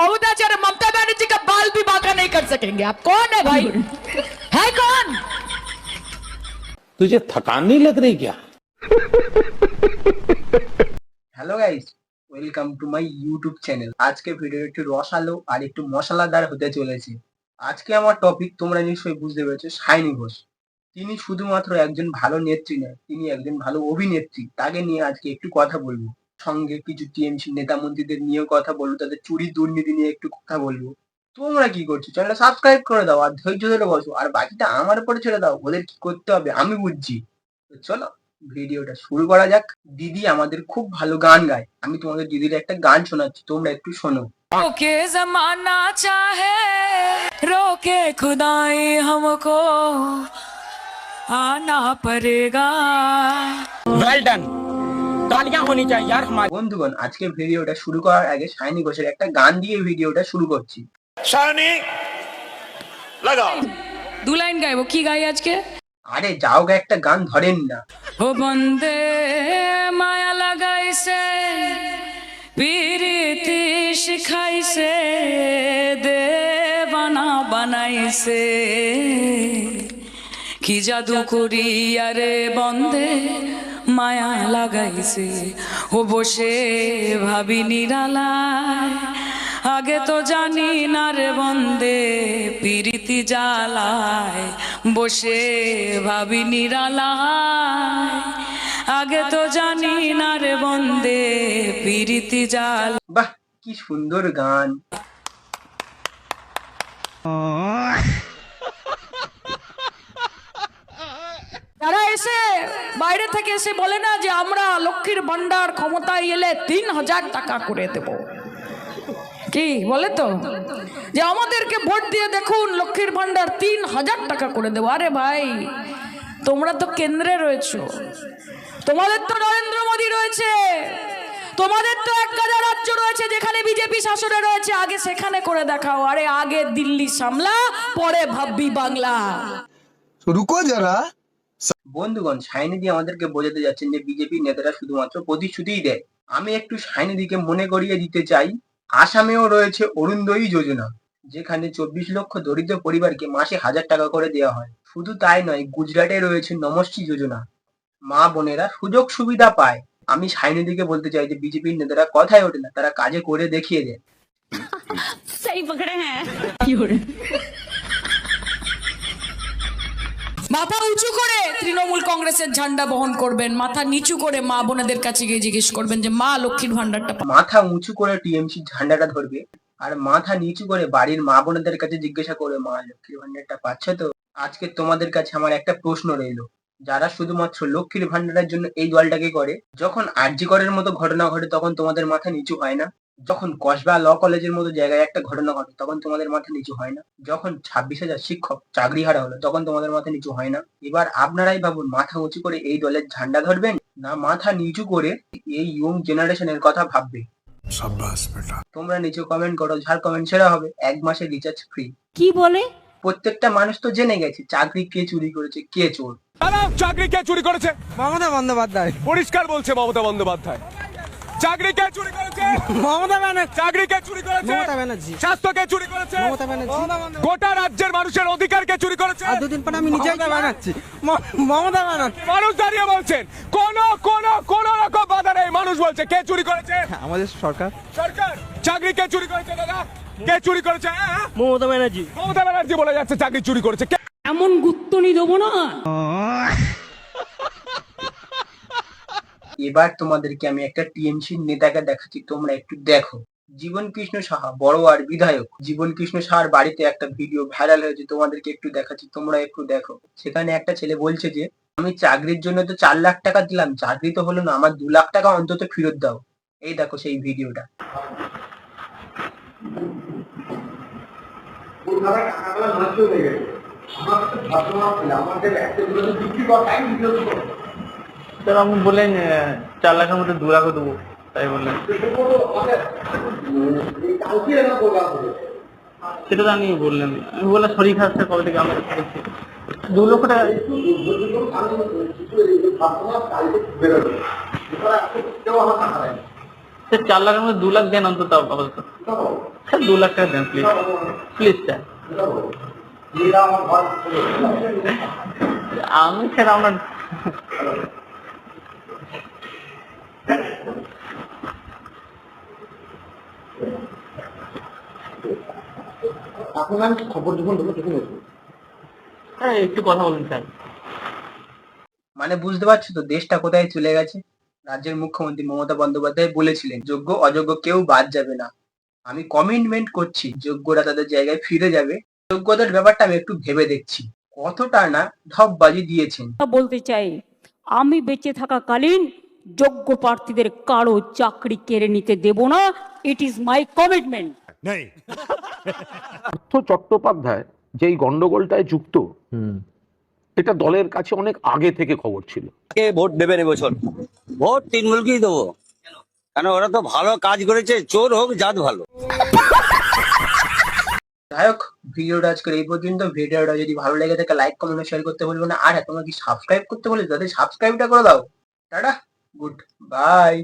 ক্ষমতা আছে আর মমতা ব্যানার্জি का बाल भी बांका नहीं कर सकेंगे आप कौन है भाई है कौन तुझे थकान नहीं लग रही क्या hello guys welcome to my YouTube channel আজকে ভিডিও একটু রসালো আর একটু মশলাদার হতে চলেছে আজকে আমার টপিক তোমরা নিশ্চয়ই বুঝতে পেরেছো সায়নী ঘোষ তিনি শুধুমাত্র একজন ভালো নেত্রী নয় তিনি একজন ভালো অভিনেত্রী তাকে নিয়ে আজকে একটু কথা বলবো সঙ্গে কিছু টিএমসি নেতা মন্ত্রীদের নিয়েও কথা বলবো তাদের চুরি দুর্নীতি নিয়ে একটু কথা বলবো তোমরা কি করছো চ্যানেলটা সাবস্ক্রাইব করে দাও আর ধৈর্য ধরে বসো আর বাকিটা আমার উপরে ছেড়ে দাও ওদের কি করতে হবে আমি বুঝছি তো চলো ভিডিওটা শুরু করা যাক দিদি আমাদের খুব ভালো গান গায় আমি তোমাদের দিদির একটা গান শোনাচ্ছি তোমরা একটু শোনো रोके जमाना चाहे रोके खुदाई हमको आना पड़ेगा वेल डन तालियां होनी चाहिए यार हमारी বন্ধুগণ আজকে ভিডিওটা শুরু করার আগে সায়নী ঘোষের একটা গান দিয়ে ভিডিওটা শুরু করছি দু লাইন গাইবো কি গাই আজকে আরে যাও গে একটা গান ধরেন না ও বন্দে মায়া লাগাইছে পিরিতি শিখাইছে দেবানা বানাইছে কি জাদু করি আরে বন্দে মায়া লাগাইছে। ও বসে ভাবি নিরালায়। আগে তো জানি না রে বন্দে পিরিতি জ্বালায়। বসে ভাবি নিরালায়। আগে তো জানি না রে বন্দে পিরিতি জাল বাহ কি সুন্দর গান তারা এসে, বাইরে থেকে এসে বলে না যে আমরা লক্ষ্মীর ভান্ডার ক্ষমতায় এলে তিন হাজার টাকা করে দেব। কি বলে তো? যে আমাদেরকে ভোট দিয়ে দেখুন, লক্ষ্মীর ভান্ডার তিন হাজার টাকা করে দেবো। আরে ভাই, তোমরা তো কেন্দ্রে রয়েছ। তোমাদের তো নরেন্দ্র মোদী রয়েছে। তোমাদের তো এক গাদা রাজ্য রয়েছে যেখানে বিজেপি শাসনে রয়েছে। আগে সেখানে করে দেখাও। আরে আগে দিল্লি সামলা, পরে ভাববি বাংলা। রুকো যারা বন্ধুগণ সায়নিধি আমাদেরকে বোঝাতে যাচ্ছেন যে বিজেপি নেতারা শুধুমাত্র প্রতিশ্রুতিই দেয়। আমি একটু সায়নিধিকে মনে করিয়ে দিতে চাই। আসামেও রয়েছে অরুণোদয়ী যোজনা যেখানে চব্বিশ লক্ষ দরিদ্র পরিবারকে মাসে হাজার টাকা করে দেওয়া হয়। শুধু তাই নয় গুজরাটে রয়েছে নমশ্রী যোজনা। মা বোনেরা সুযোগ সুবিধা পায়। আমি সায়নিধিকে বলতে চাই যে বিজেপির নেতারা কথায় ওঠে না তারা কাজে করে দেখিয়ে দেয়। মাথা উঁচু করে তৃণমূল কংগ্রেসের ঝান্ডা বহন করবেন, মাথা নিচু করে মা বোনেদের কাছে গিয়ে জিজ্ঞেস করবেন যে, মা, লক্ষ্মীর ভান্ডারটা মাথা উঁচু করে টিএমসি ঝান্ডাটা ধরবে আর মাথা নিচু করে বাড়ির মা বোনেদের কাছে জিজ্ঞাসা করবে, মা, লক্ষ্মীর ভান্ডারটা পাচ্ছ তো? আজকে তোমাদের কাছে আমার একটা প্রশ্ন রইল। যারা শুধুমাত্র লক্ষ্মীর ভান্ডারের জন্য এই দলটাকে করে, যখন আরজি করের মতো ঘটনা ঘটে, তখন তোমাদের মাথা নিচু হয় না? যখন কসবা ল কলেজের মতো জায়গায় একটা ঘটনা ঘটে তখন তোমাদের মাথা নিচু হয় না। যখন ছাব্বিশ হাজার শিক্ষক চাকরি হারা হলো তখন তোমাদের মাথা নিচু হয় না। এবার আপনারাই ভাবুন মাথা উঁচু করে এই দলের ঝান্ডা ধরবেন না মাথা নিচু করে এই ইয়ং জেনারেশনের কথা ভাববে? তোমরা নিচে কমেন্ট করো যার কমেন্ট সেরা হবে। এক মাসের রিচার্জ ফ্রি কি বলে? প্রত্যেকটা মানুষ তো জেনে গেছে চাকরি কে চুরি করেছে কে চোর। চাকরি কে চুরি করেছে? মমতা বন্দ্যোপাধ্যায়। পরিষ্কার বলছে মমতা বন্দ্যোপাধ্যায়। চাকরি কে চুরি করেছে? মমতা ব্যানার্জি। চাকরি কে চুরি করেছে? মমতা ব্যানার্জি। স্বাস্থ্য কে চুরি করেছে? মমতা ব্যানার্জি। গোটা রাজ্যের মানুষের অধিকার কে চুরি করেছে? আর দুদিন পর আমি নিজেই বানাচ্ছি মমতা ব্যানার্জি। মানুষ দাঁড়িয়ে বলছেন কোন কোন কোন রকম বাধা নেই। মানুষ বলছে কে চুরি করেছে? আমাদের সরকার। সরকার। চাকরি কে চুরি করেছে দাদা? কে চুরি করেছে হ্যাঁ? মমতা ব্যানার্জি। মমতা ব্যানার্জি বলে যাচ্ছে চাকরি চুরি করেছে। কে এমন গুত্তনি দেবো না। এবার তোমাদেরকে আমি একটা টিএমসি নেতাকে দেখাচ্ছি, তোমরা একটু দেখো। জীবন কৃষ্ণ সাহা, বড় আর বিধায়ক। জীবন কৃষ্ণ সাহার বাড়িতে একটা ভিডিও ভাইরাল হয়েছে, তোমাদেরকে একটু দেখাচ্ছি, তোমরা একটু দেখো। সেখানে একটা ছেলে বলছে যে, আমি চাকরির জন্য তো চার লাখ টাকা দিলাম, চাকরি তো হলো না, আমার দু লাখ টাকা অন্তত ফেরত দাও। এই দেখো সেই ভিডিওটা। স্যার আমি বললেন চার লাখের মধ্যে দু লাখও দেবো। তাই বললেন। সেটা তো আমি বললেন আমি বললাম, শরীর খারাপ কবে থেকে আমরা বলছি দু লক্ষ টাকা। চার লাখের মধ্যে দু লাখ দেন অন্তত আপাতত। স্যার, দু লাখ টাকা দেন প্লিজ প্লিজ স্যার আমি স্যার, আপনার স্যার একটু কথা বলুন স্যার। মানে বুঝতে পারছ তো দেশটা কোথায় চলে গেছে? রাজ্যের মুখ্যমন্ত্রী মমতা বন্দ্যোপাধ্যায় বলেছিলেন যোগ্য অযোগ্য কেউ বাদ যাবে না। আমি কমিটমেন্ট করছি যোগ্যরা তাদের জায়গায় ফিরে যাবে। যোগ্যতার ব্যাপারটা আমি একটু ভেবে দেখছি। কতটা না ধপবাজি দিয়েছেন। বলতে চাই আমি বেঁচে থাকাকালীন যোগ্য প্রার্থীদের কারও চাকরি কেড়ে নিতে দেব না। ইট ইজ মাই কমিটমেন্ট নেই। পার্থ চট্টোপাধ্যায় যেই গন্ডগোলটায় যুক্ত এটা দলের কাছে অনেক আগে থেকে খবর ছিল। কে ভোট দেবেন এবছর ভোট তৃণমূলকেই দেবো। কেন? ওরা তো ভালো কাজ করেছে চোর হোক জাত ভালো। যাই হোক ভিডিওটা আজকের এই পর্যন্ত। ভিডিওটা যদি ভালো লেগে থাকে লাইক কমেন্ট শেয়ার করতে বলব না। আর তোমরা কি সাবস্ক্রাইব করতে বলে তাদের সাবস্ক্রাইবটা করে দাও। টাটা। Good bye